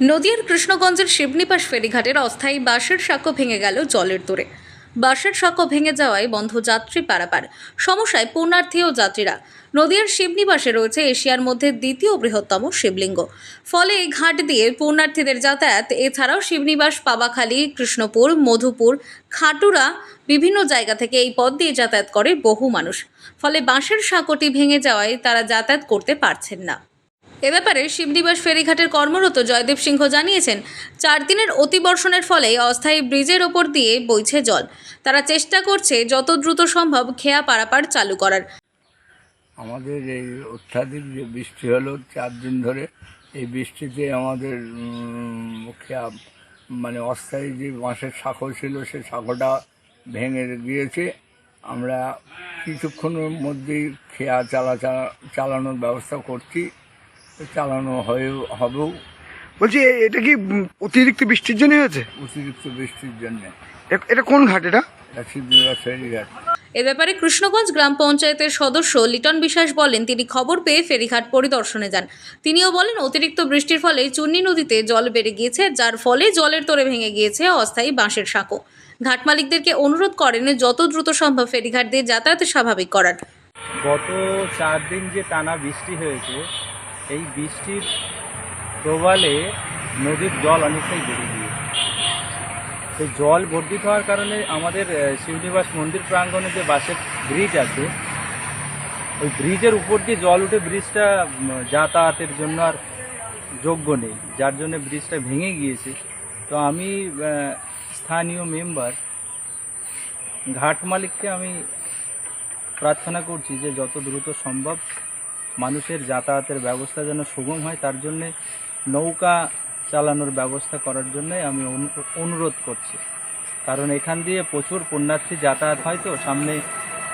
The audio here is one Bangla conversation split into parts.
নদিয়ার কৃষ্ণগঞ্জের শিবনিবাস ফেরিঘাটের অস্থায়ী বাঁশের সাঁকো ভেঙে গেল জলের দূরে বাঁশের সাঁকো ভেঙে যাওয়ায় বন্ধ যাত্রী পারাপার। সমস্যায় পুণ্যার্থী ও যাত্রীরা। নদিয়ার শিবনিবাসে রয়েছে এশিয়ার মধ্যে দ্বিতীয় বৃহত্তম শিবলিঙ্গ। ফলে এই ঘাট দিয়ে পুণ্যার্থীদের যাতায়াত, এছাড়াও শিবনিবাস, পাবাখালী, কৃষ্ণপুর, মধুপুর, খাটুরা, বিভিন্ন জায়গা থেকে এই পথ দিয়ে যাতায়াত করে বহু মানুষ। ফলে বাঁশের সাঁকোটি ভেঙে যাওয়ায় তারা যাতায়াত করতে পারছেন না। এ ব্যাপারে শিবনিবাস ফেরিঘাটের কর্মরত জয়দেব সিংহ জানিয়েছেন, চার দিনের অতিবর্ষণের ফলে অস্থায়ী ব্রিজের ওপর দিয়ে বইছে জল। তারা চেষ্টা করছে যত দ্রুত সম্ভব খেয়া পারাপার চালু করার। আমাদের এই অত্যাধিক যে বৃষ্টি হলো, চার দিন ধরে এই বৃষ্টিতে আমাদের খেয়া মানে অস্থায়ী যে বাঁশের শাঁখো ছিল, সে শাঁখোটা ভেঙে গিয়েছে। আমরা কিছুক্ষণের মধ্যেই খেয়া চালা চালানোর ব্যবস্থা করছি। চালানো হয়ে হবেও। বলছি এটা কি অতিরিক্ত বৃষ্টির জন্য হয়েছে? অতিরিক্ত বৃষ্টির জন্য। এটা কোন ঘাট এটা? শিবনিবাস ফেরিঘাট এ ব্যাপারে কৃষ্ণগঞ্জ গ্রাম পঞ্চায়েতের সদস্য লিটন বিশ্বাস বলেন তিনি খবর পেয়ে ফেরিঘাট পরিদর্শনে যান। তিনিও বলেন অতিরিক্ত বৃষ্টির ফলে চুন্নি নদীতে জল বেড়ে গিয়েছে যার ফলে জলের তোরে ভেঙে গিয়েছে অস্থায়ী বাঁশের সাঁকো। ঘাট মালিকদেরকে অনুরোধ করেন যত দ্রুত সম্ভব ফেরিঘাট দিয়ে যাতায়াত স্বাভাবিক করার। গত চার দিন যে টানা বৃষ্টি হয়েছে এই বৃষ্টির প্রবালে নদীর জল অনেকটাই বেড়ে গিয়েছে। সেই জল বর্ধিত হওয়ার কারণে আমাদের শিবনিবাস মন্দির প্রাঙ্গণে যে বাসের ব্রিজ আছে, ওই ব্রিজের উপর দিয়ে জল উঠে ব্রিজটা যাতায়াতের জন্য আর যোগ্য নেই। যার জন্য ব্রিজটা ভেঙে গিয়েছে। তো আমি স্থানীয় মেম্বার ঘাট মালিককে আমি প্রার্থনা করছি যে যত দ্রুত সম্ভব মানুষের যাতায়াতের ব্যবস্থা যেন সুগম হয়, তার জন্যে নৌকা চালানোর ব্যবস্থা করার জন্য আমি অনু- অনুরোধ করছি। কারণ এখান দিয়ে প্রচুর পুণ্যার্থী যাতায়াত হয় তো, সামনে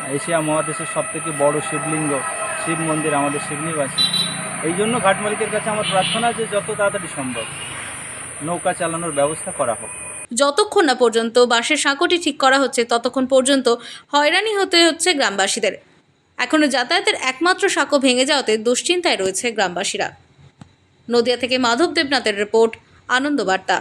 এশিয়া মহাদেশের সব থেকে বড় শিবলিঙ্গ, শিব মন্দির আমাদের শিবনিবাসী। এই জন্য ঘাট মালিকের কাছে আমার প্রার্থনা যে যত তাড়াতাড়ি সম্ভব নৌকা চালানোর ব্যবস্থা করা হোক। যতক্ষণ না পর্যন্ত বাঁশের সাঁকোটি ঠিক করা হচ্ছে, ততক্ষণ পর্যন্ত হয়রানি হতে হচ্ছে গ্রামবাসীদের। এখনও যাতায়াতের একমাত্র সাঁকো ভেঙে যাওয়াতে দুশ্চিন্তায় রয়েছে গ্রামবাসীরা। নদিয়া থেকে মাধব দেবনাথের রিপোর্ট, আনন্দবার্তা।